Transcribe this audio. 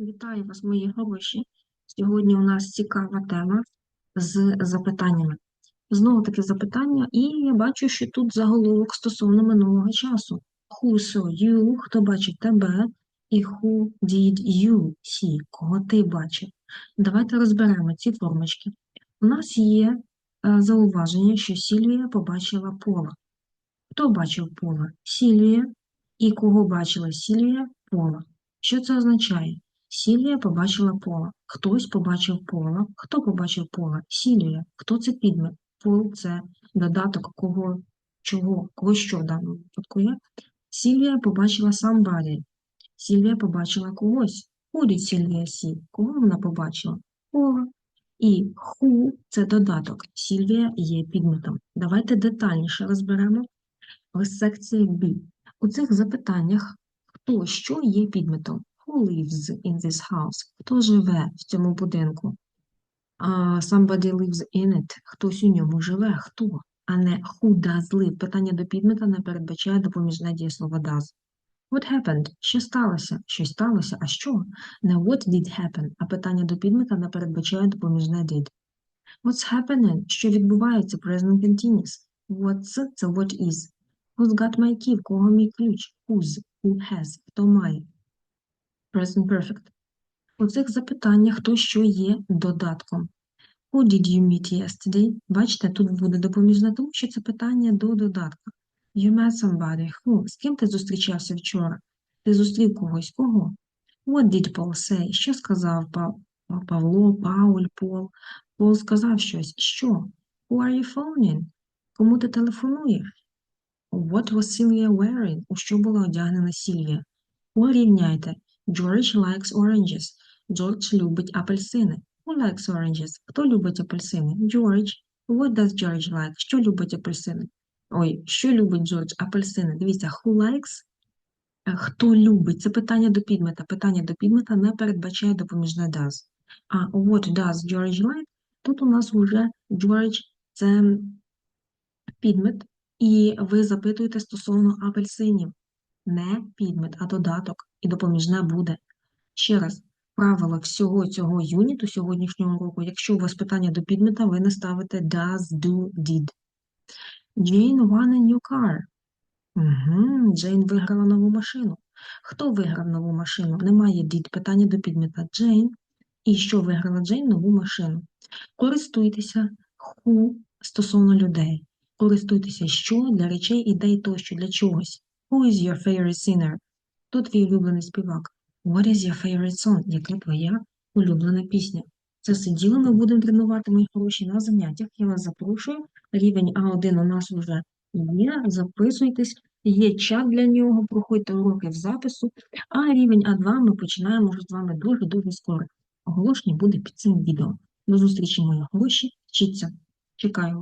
Вітаю вас, мої хороші. Сьогодні у нас цікава тема з запитаннями. Знову таки запитання, і я бачу, що тут заголовок стосовно минулого часу. Who saw you, хто бачив тебе, і who did you see, кого ти бачив. Давайте розберемо ці формочки. У нас є е, зауваження, що Сільвія побачила Пола. Хто бачив Пола? Сільвія. І кого бачила Сільвія? Пола. Що це означає? Сільвія побачила Пола. Хтось побачив Пола. Хто побачив Пола? Сільвія. Хто це підмет? Пол це додаток кого, чого, кого що в даному випадку є. Сільвія побачила somebody. Сільвія побачила когось. Who did Сільвія see? Кого вона побачила? Пола. І who – це додаток. Сільвія є підметом. Давайте детальніше розберемо в секції B. У цих запитаннях хто що є підметом? Who lives in this house? Хто живе в цьому будинку? Uh, somebody lives in it. Хтось у ньому живе. Хто? А не who does live. Питання до підмета не передбачає допоміжне дієслово does. What happened? Що сталося? Щось сталося. А що? Не what did happen, а питання до підмета не передбачає допоміжне did. What's happening? Що відбувається? Present continuous. What's – це what is. Who's got my key? В кого мій ключ? Whose? Who has? Хто має? Present perfect. У цих запитаннях хто що є додатком. Who did you meet yesterday? Бачите, тут буде допоміжне, тому що це питання до додатка. You met somebody. Who? З ким ти зустрічався вчора? Ти зустрів когось. Кого? What did Paul say? Що сказав Пав... Павло, Пауль, Пол? Пол сказав щось. Що? Who are you phoning? Кому ти телефонуєш? What was Sylvia wearing? У що була одягнена Сільвія? Порівняйте. George likes oranges. Джордж любить апельсини. Who likes oranges? Хто любить апельсини? George. What does George like? Що любить апельсини? Ой, що любить Джордж? Апельсини. Дивіться, who likes? Е, Хто любить? Це питання до підмета. Питання до підмета не передбачає допоміжне does. А what does George like? Тут у нас вже George – це підмет, і ви запитуєте стосовно апельсинів. Не підмет, а додаток, і допоміжне буде. Ще раз, правило всього цього юніту сьогоднішнього року, якщо у вас питання до підмета, ви не ставите does, do, did. Jane won a new car. Угу, Джейн виграла нову машину. Хто виграв нову машину? Немає did, питання до підмета. Джейн. І що виграла Джейн? Нову машину. Користуйтеся who стосовно людей. Користуйтеся що для речей, ідей тощо, для чогось. Who is your favorite singer? Хто твій улюблений співак? What is your favorite song? Яка твоя улюблена пісня? Це все діло ми будемо тренувати, мої хороші, на заняттях. Я вас запрошую. Рівень А1 у нас вже є. Записуйтесь, є чат для нього, проходьте уроки в запису. А рівень А2 ми починаємо вже з вами дуже-дуже скоро. Оголошення буде під цим відео. До зустрічі, мої хороші. Вчіться. Чекаю.